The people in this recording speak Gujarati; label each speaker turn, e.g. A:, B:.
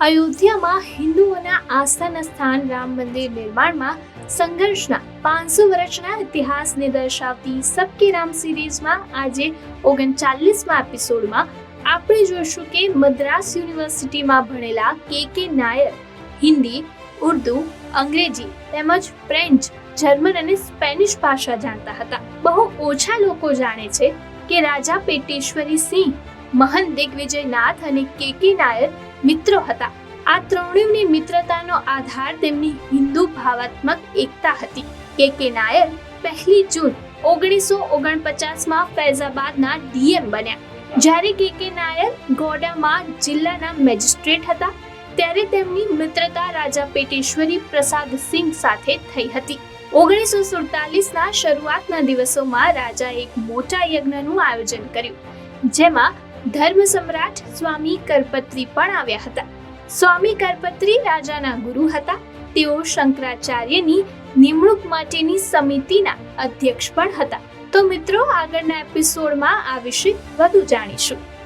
A: અયોધ્યામાં હિન્દુઓના આસ્થાના સ્થાન રામ મંદિર નિર્માણમાં સંઘર્ષના પાંચસો વર્ષના ઇતિહાસને દર્શાવતી સબકે રામ સિરીઝમાં આજે ઓગણચાલીસમાં એપિસોડમાં આપણે જોઈશું કે મદ્રાસ યુનિવર્સિટીમાં ભણેલા કે કે નાયર, હિન્દી, ઉર્દુ, અંગ્રેજી તેમજ ફ્રેન્ચ, જર્મન અને સ્પેનિશ ભાષા જાણતા હતા. બહુ ઓછા લોકો જાણે છે કે રાજા પેટેશ્વરી સિંહ, મહંત દિગ્વિજયનાથ અને કે કે નાયર મિત્રો હતા. આ ત્રણેયની મિત્રતાનો આધાર તેમની હિન્દુ ભાવાત્મક એકતા હતી કે કે નાયર પહેલી જૂન ઓગણીસો ઓગણપચાસમાં ફૈઝાબાદના ડીએમ બન્યા. જ્યારે કે કે નાયર ગોડામાં જિલ્લાના મેજિસ્ટ્રેટ હતા, ત્યારે તેમની મિત્રતા રાજા પેટેશ્વરી પ્રસાદ સિંહ સાથે થઈ હતી. ઓગણીસો સુડતાલીસના શરૂઆતના દિવસોમાં રાજા એક મોટા યજ્ઞનું આયોજન કર્યું, જેમાં ધર્મ સમ્રાટ સ્વામી કરપત્રી પણ આવ્યા હતા. સ્વામી કરપત્રી રાજાના ગુરુ હતા. તેઓ શંકરાચાર્યની નિમણૂક માટેની સમિતિના અધ્યક્ષ પણ હતા. તો મિત્રો, આગળના એપિસોડમાં આ વિશે વધુ જાણીશું.